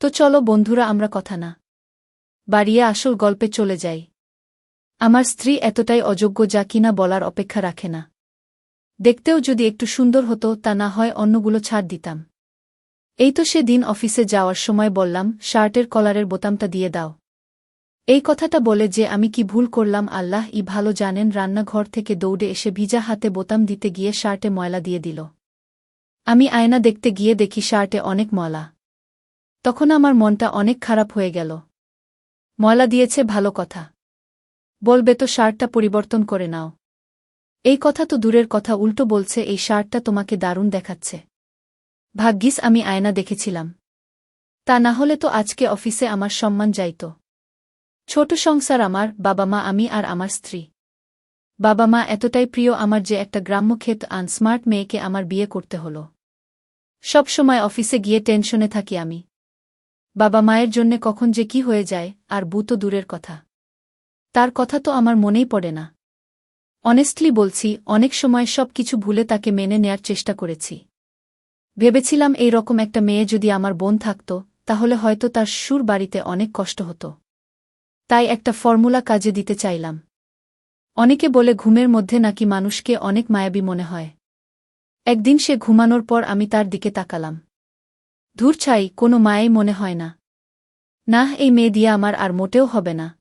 তো চলো বন্ধুরা, আমরা কথা না। বাড়িয়ে আসল গল্পে চলে যাই। আমার স্ত্রী এতটাই অযোগ্য যা কিনা বলার অপেক্ষা রাখে না। দেখতেও যদি একটু সুন্দর হতো, তা না হয় অন্যগুলো ছাড় দিতাম। এই তো সে দিন অফিসে যাওয়ার সময় বললাম, শার্টের কলারের বোতামটা দিয়ে দাও। এই কথাটা বলে যে, আমি কি ভুল করলাম, আল্লাহ ই ভালো জানেন, রান্নাঘর থেকে দৌড়ে এসে ভিজা হাতে বোতাম দিতে গিয়ে শার্টে ময়লা দিয়ে দিল। আমি আয়না দেখতে গিয়ে দেখি শার্টে অনেক ময়লা। তখন আমার মনটা অনেক খারাপ হয়ে গেল। ময়লা দিয়েছে ভালো কথা। বলবে তো শার্টটা পরিবর্তন করে নাও। এই কথা তো দূরের কথা, উল্টো বলছে, এই শার্টটা তোমাকে দারুণ দেখাচ্ছে। ভাগ্যিস আমি আয়না দেখেছিলাম। তা না হলে তো আজকে অফিসে আমার সম্মান যাইত। ছোট সংসার আমার, বাবা মা আমি আর আমার স্ত্রী। বাবা মা এতটাই প্রিয় আমার যে একটা গ্রাম্যক্ষেত আনস্মার্ট মেয়েকে আমার বিয়ে করতে হল। সবসময় অফিসে গিয়ে টেনশনে থাকি আমি। বাবা মায়ের জন্যে কখন যে কি হয়ে যায়, আর বুতো দূরের কথা। তার কথা তো আমার মনেই পড়ে না। অনেস্টলি বলছি, অনেক সময় সব কিছু ভুলে তাকে মেনে নেয়ার চেষ্টা করেছি। ভেবেছিলাম এই রকম একটা মেয়ে যদি আমার বোন থাকত, তাহলে হয়তো তার সুর বাড়িতে অনেক কষ্ট হতো। তাই একটা ফর্মুলা কাজে দিতে চাইলাম। অনেকে বলে ঘুমের মধ্যে নাকি মানুষকে অনেক মায়াবী মনে হয়। একদিন সে ঘুমানোর পর আমি তার দিকে তাকালাম। ধূর ছাই, কোনো মায়ে মনে হয় না। না এই মেয়ে দিয়ে আমার আর মোটেও হবে না।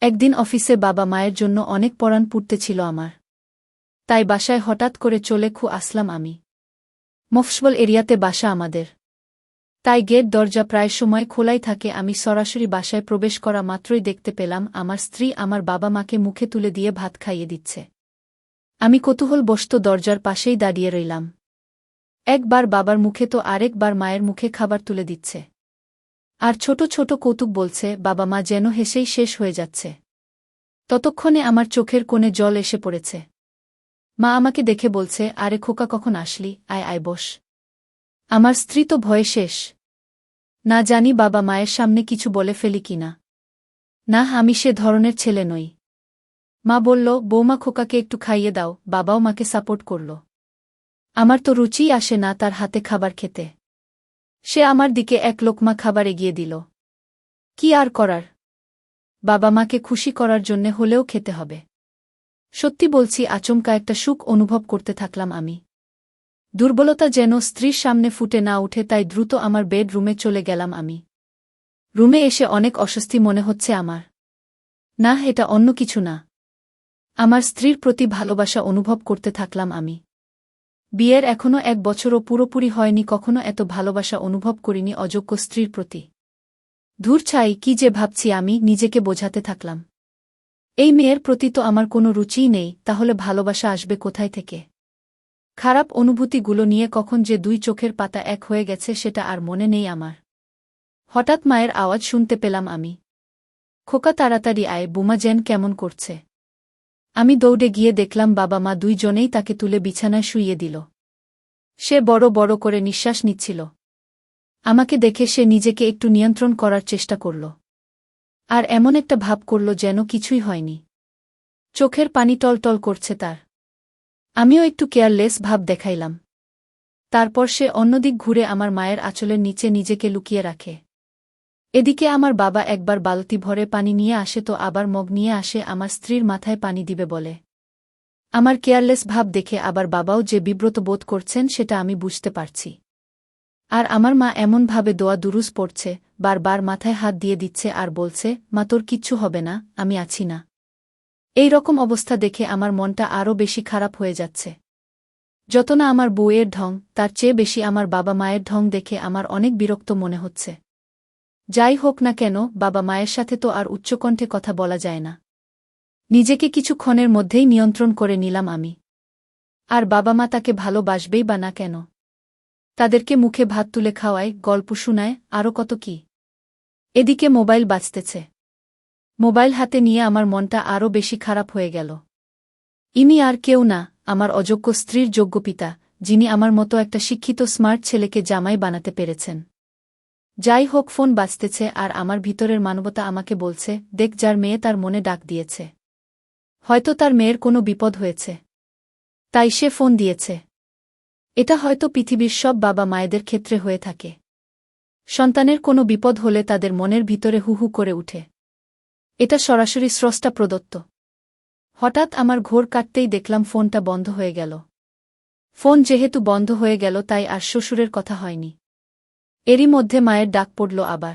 একদিন অফিসে বাবা মায়ের জন্য অনেক পরাণ পুড়তে ছিল আমার। তাই বাসায় হঠাৎ করে চলে খু আসলাম আমি। মফসবল এরিয়াতে বাসা আমাদের। তাই গেট দরজা প্রায় সময় খোলাই থাকে, আমি সরাসরি বাসায় প্রবেশ করা মাত্রই দেখতে পেলাম, আমার স্ত্রী আমার বাবা মাকে মুখে তুলে দিয়ে ভাত খাইয়ে দিচ্ছে। আমি কৌতূহল বসত দরজার পাশেই দাঁড়িয়ে রইলাম। একবার বাবার মুখে তো আরেকবার মায়ের মুখে খাবার তুলে দিচ্ছে। আর ছোট ছোট কৌতুক বলছে, বাবা মা যেন হেসেই শেষ হয়ে যাচ্ছে। ততক্ষণে আমার চোখের কোণে জল এসে পড়েছে। মা আমাকে দেখে বলছে, আরে খোকা, কখন আসলি? আয় আয়, বস। আমার স্ত্রী তো ভয়ে শেষ। না জানি বাবা মায়ের সামনে কিছু বলে ফেলি কিনা না, আমি সে ধরনের ছেলে নই। মা বলল, বৌমা খোকাকে একটু খাইয়ে দাও, বাবাও মাকে সাপোর্ট করল। আমার তো রুচিই আসে না তার হাতে খাবার খেতে। সে আমার দিকে এক লোকমা খাবার এগিয়ে দিল। কি আর করার? বাবা মাকে খুশি করার জন্যে হলেও খেতে হবে। সত্যি বলছি, আচমকা একটা সুখ অনুভব করতে থাকলাম আমি। দুর্বলতা যেন স্ত্রীর সামনে ফুটে না উঠে তাই দ্রুত আমার বেডরুমে চলে গেলাম আমি। রুমে এসে অনেক অস্বস্তি মনে হচ্ছে আমার। না, এটা অন্য কিছু না। আমার স্ত্রীর প্রতি ভালোবাসা অনুভব করতে থাকলাম আমি। বিয়ের এখনও এক বছরও পুরোপুরি হয়নি, কখনো এত ভালোবাসা অনুভব করিনি অযোগ্য স্ত্রীর প্রতি। ধূর ছাই, কি যে ভাবছি আমি, নিজেকে বোঝাতে থাকলাম। এই মেয়ের প্রতি তো আমার কোনো রুচিই নেই, তাহলে ভালোবাসা আসবে কোথায় থেকে? খারাপ অনুভূতিগুলো নিয়ে কখন যে দুই চোখের পাতা এক হয়ে গেছে, সেটা আর মনে নেই আমার। হঠাৎ মায়ের আওয়াজ শুনতে পেলাম আমি। খোকা তাড়াতাড়ি আয়, বুমা জেন কেমন করছে। আমি দৌড়ে গিয়ে দেখলাম বাবা মা দুইজনেই তাকে তুলে বিছানায় শুইয়ে দিল। সে বড় বড় করে নিঃশ্বাস নিচ্ছিল। আমাকে দেখে সে নিজেকে একটু নিয়ন্ত্রণ করার চেষ্টা করল। আর এমন একটা ভাব করল যেন কিছুই হয়নি। চোখের পানি টলটল করছে তার। আমিও একটু কেয়ারলেস ভাব দেখাইলাম। তারপর সে অন্যদিক ঘুরে আমার মায়ের আঁচলের নিচে নিজেকে লুকিয়ে রাখে। এদিকে আমার বাবা একবার বালতি ভরে পানি নিয়ে আসে তো আবার মগ নিয়ে আসে, আমার স্ত্রীর মাথায় পানি দিবে বলে। আমার কেয়ারলেস ভাব দেখে আবার বাবাও যে বিব্রত বোধ করছেন সেটা আমি বুঝতে পারছি। আর আমার মা এমনভাবে দোয়া দুরুস পড়ছে, বারবার মাথায় হাত দিয়ে দিচ্ছে আর বলছে, মা, তোর কিচ্ছু হবে না, আমি আছি না। এই রকম অবস্থা দেখে আমার মনটা আরও বেশি খারাপ হয়ে যাচ্ছে। যত না আমার বউয়ের ঢং, তার চেয়ে বেশি আমার বাবা মায়ের ঢং দেখে আমার অনেক বিরক্ত মনে হচ্ছে। যাই হোক না কেন, বাবা মায়ের সাথে তো আর উচ্চকণ্ঠে কথা বলা যায় না। নিজেকে কিছুক্ষণের মধ্যেই নিয়ন্ত্রণ করে নিলাম আমি। আর বাবা মা তাকে ভালোবাসবেই বা না কেন? তাদেরকে মুখে ভাত তুলে খাওয়ায়, গল্প শুনায় আরও কত কি? এদিকে মোবাইল বাজতেছে। মোবাইল হাতে নিয়ে আমার মনটা আরও বেশি খারাপ হয়ে গেল। ইনি আর কেউ না, আমার অযোগ্য স্ত্রীর যোগ্য পিতা, যিনি আমার মতো একটা শিক্ষিত স্মার্ট ছেলেকে জামাই বানাতে পেরেছেন। যাই হোক ফোন বাঁচতেছে আর আমার ভিতরের মানবতা আমাকে বলছে, দেখ যার মেয়ে তার মনে ডাক দিয়েছে। হয়তো তার মেয়ের কোনো বিপদ হয়েছে। তাই সে ফোন দিয়েছে। এটা হয়তো পৃথিবীর সব বাবা মায়েদের ক্ষেত্রে হয়ে থাকে। সন্তানের কোনো বিপদ হলে তাদের মনের ভিতরে হু হু করে উঠে। এটা সরাসরি স্রষ্টা প্রদত্ত। হঠাৎ আমার ঘোর কাটতেই দেখলাম ফোনটা বন্ধ হয়ে গেল। ফোন যেহেতু বন্ধ হয়ে গেল তাই আর শ্বশুরের কথা হয়নি। এরই মধ্যে মায়ের ডাক পড়ল আবার।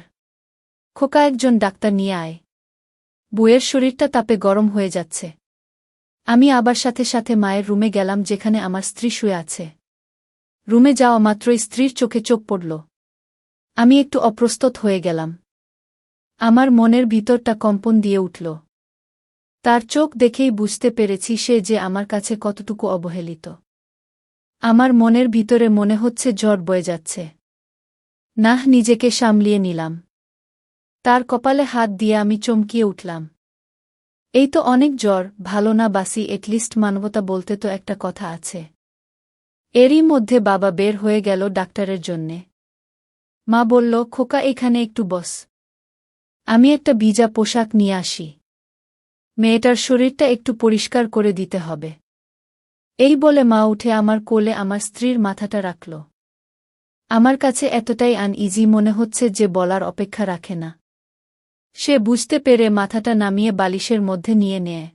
খোকা একজন ডাক্তার নিয়ে আয়। বুয়ের শরীরটা তাপে গরম হয়ে যাচ্ছে। আমি আবার সাথে সাথে মায়ের রুমে গেলাম যেখানে আমার স্ত্রী শুয়ে আছে। রুমে যাওয়া মাত্রই স্ত্রীর চোখে চোখ পড়ল। আমি একটু অপ্রস্তুত হয়ে গেলাম। আমার মনের ভিতরটা কম্পন দিয়ে উঠল। তার চোখ দেখেই বুঝতে পেরেছি সে যে আমার কাছে কতটুকু অবহেলিত। আমার মনের ভিতরে মনে হচ্ছে জ্বর বয়ে যাচ্ছে। নাহ, নিজেকে সামলিয়ে নিলাম। তার কপালে হাত দিয়ে আমি চমকিয়ে উঠলাম। এই তো অনেক জ্বর, ভালো না বাসি এটলিস্ট মানবতা বলতে তো একটা কথা আছে। এরই মধ্যে বাবা বের হয়ে গেল ডাক্তারের জন্যে। মা বলল, খোকা, এখানে একটু বস। আমি একটা ভিজা পোশাক নিয়ে আসি। মেয়েটার শরীরটা একটু পরিষ্কার করে দিতে হবে। এই বলে মা উঠে আমার কোলে আমার স্ত্রীর মাথাটা রাখল। আমার কাছে এতটাই আন ইজি মনে হচ্ছে যে বলার অপেক্ষা রাখে না। সে বুঝতে পেরে মাথাটা নামিয়ে বালিশের মধ্যে নিয়ে নেয়।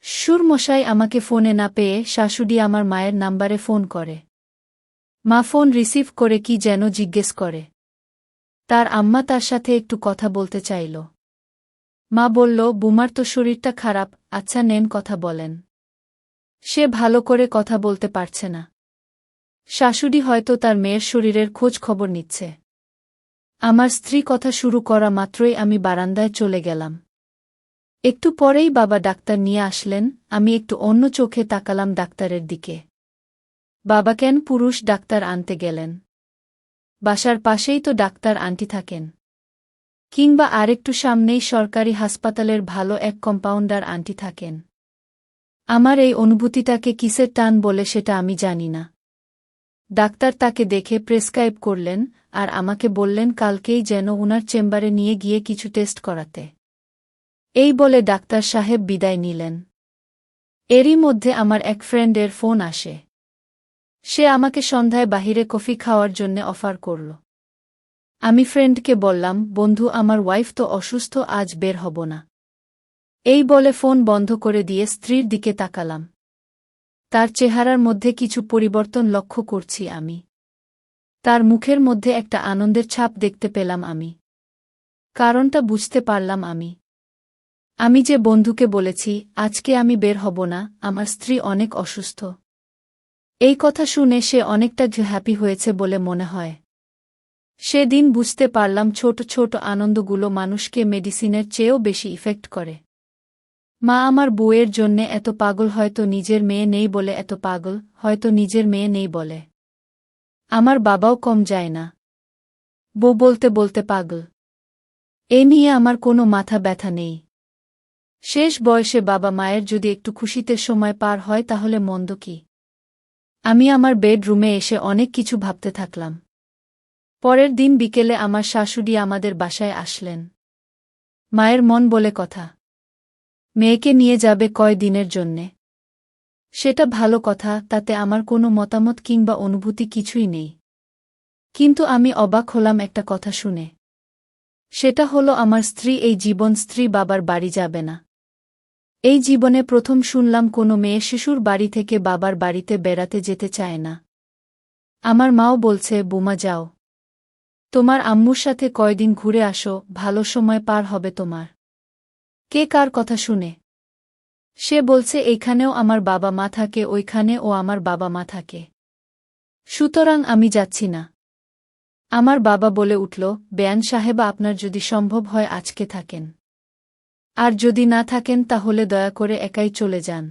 সুরমশাই আমাকে ফোনে না পেয়ে শাশুড়ি আমার মায়ের নাম্বারে ফোন করে। মা ফোন রিসিভ করে কি যেন জিজ্ঞেস করে। তার আম্মা তার সাথে একটু কথা বলতে চাইল। মা বলল, বুমার তো শরীরটা খারাপ আচ্ছা নেন কথা বলেন। সে ভালো করে কথা বলতে পারছে না। শাশুড়ি হয়তো তার মেয়ের শরীরের খোঁজ খবর নিচ্ছে। আমার স্ত্রী কথা শুরু করা মাত্রই আমি বারান্দায় চলে গেলাম। একটু পরেই বাবা ডাক্তার নিয়ে আসলেন, আমি একটু অন্য চোখে তাকালাম ডাক্তারের দিকে। বাবা কেন পুরুষ ডাক্তার আনতে গেলেন? বাসার পাশেই তো ডাক্তার আন্টি থাকেন। কিংবা আরেকটু সামনেই সরকারি হাসপাতালের ভালো এক কম্পাউন্ডার আন্টি থাকেন। আমার এই অনুভূতিটাকে কিসের টান বলে সেটা আমি জানি না। ডাক্তার তাকে দেখে প্রেসক্রাইব করলেন আর আমাকে বললেন কালকেই যেন উনার চেম্বারে নিয়ে গিয়ে কিছু টেস্ট করাতে। এই বলে ডাক্তার সাহেব বিদায় নিলেন। এরই মধ্যে আমার এক ফ্রেন্ডের ফোন আসে। সে আমাকে সন্ধ্যায় বাহিরে কফি খাওয়ার জন্য অফার করল। আমি ফ্রেন্ডকে বললাম, বন্ধু, আমার ওয়াইফ তো অসুস্থ, আজ বের হব না। এই বলে ফোন বন্ধ করে দিয়ে স্ত্রীর দিকে তাকালাম। তার চেহারার মধ্যে কিছু পরিবর্তন লক্ষ্য করছি আমি। তার মুখের মধ্যে একটা আনন্দের ছাপ দেখতে পেলাম আমি। কারণটা বুঝতে পারলাম আমি। আমি যে বন্ধুকে বলেছি, আজকে আমি বের হব না, আমার স্ত্রী অনেক অসুস্থ। এই কথা শুনে সে অনেকটা হ্যাপি হয়েছে বলে মনে হয়। সেদিন বুঝতে পারলাম ছোট ছোট আনন্দগুলো মানুষকে মেডিসিনের চেয়েও বেশি ইফেক্ট করে। মা আমার বউয়ের জন্যে এত পাগল হয়তো নিজের মেয়ে নেই বলে এত পাগল, হয়তো নিজের মেয়ে নেই বলে। আমার বাবাও কম যায় না। বউ বলতে বলতে পাগল। এ নিয়ে আমার কোনো মাথা ব্যথা নেই। শেষ বয়সে বাবা মায়ের যদি একটু খুশিতে সময় পার হয় তাহলে মন্দ কি? আমি আমার বেডরুমে এসে অনেক কিছু ভাবতে থাকলাম। পরের দিন বিকেলে আমার শাশুড়ি আমাদের বাসায় আসলেন। মায়ের মন বলে কথা। মেয়েকে নিয়ে যাবে কয় দিনের জন্যে? সেটা ভালো কথা, তাতে আমার কোনো মতামত কিংবা অনুভূতি কিছুই নেই। কিন্তু আমি অবাক হলাম একটা কথা শুনে। সেটা হলো, আমার স্ত্রী, এই জীবন স্ত্রী বাবার বাড়ি যাবে না। এই জীবনে প্রথম শুনলাম, কোনো মেয়ে শিশুর বাড়ি থেকে বাবার বাড়িতে বেড়াতে যেতে চায় না। আমার মাও বলছে, বোমা, যাও। তোমার আম্মুর সাথে কয়দিন ঘুরে আসো, ভালো সময় পার হবে তোমার। কে কার কথা শুনে? সে বলছে, এইখানেও আমার বাবা মা থাকে, ওইখানে ও আমার বাবা মা থাকে। সুতরাং আমি যাচ্ছি না। আমার বাবা বলে উঠল, বেয়ান সাহেবা, আপনার যদি সম্ভব হয় আজকে থাকেন। আর যদি না থাকেন, তাহলে দয়া করে একাই চলে যান।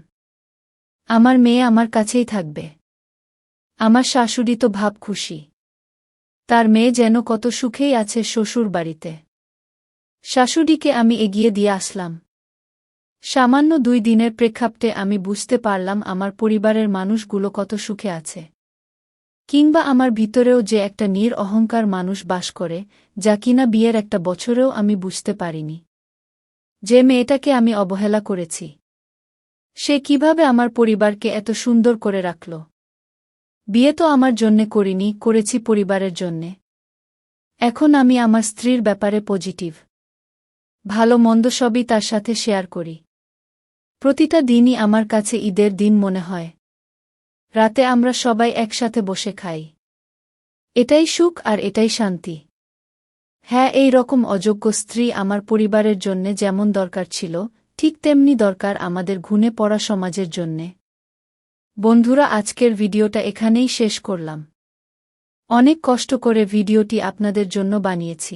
আমার মেয়ে আমার কাছেই থাকবে। আমার শাশুড়ি তো ভাব খুশি তার মেয়ে যেন কত সুখেই আছে শ্বশুর বাড়িতে শাশুড়িকে আমি এগিয়ে দিয়ে আসলাম। সামান্য দুই দিনের প্রেক্ষাপটে আমি বুঝতে পারলাম আমার পরিবারের মানুষগুলো কত সুখে আছে। কিংবা আমার ভিতরেও যে একটা নীর অহংকার মানুষ বাস করে, যা কিনা বিয়ের একটা বছরেও আমি বুঝতে পারিনি। যে মেয়েটাকে আমি অবহেলা করেছি। সে কীভাবে আমার পরিবারকে এত সুন্দর করে রাখল? বিয়ে তো আমার জন্যে করিনি, করেছি পরিবারের জন্যে। এখন আমি আমার স্ত্রীর ব্যাপারে পজিটিভ। ভালো মন্দ সবই তার সাথে শেয়ার করি। প্রতিটা দিনই আমার কাছে ঈদের দিন মনে হয়। রাতে আমরা সবাই একসাথে বসে খাই। এটাই সুখ আর এটাই শান্তি। হ্যাঁ এই রকম অযোগ্য স্ত্রী আমার পরিবারের জন্যে যেমন দরকার ছিল, ঠিক তেমনি দরকার আমাদের ঘুণে পড়া সমাজের জন্যে। বন্ধুরা, আজকের ভিডিওটা এখানেই শেষ করলাম। অনেক কষ্ট করে ভিডিওটি আপনাদের জন্য বানিয়েছি।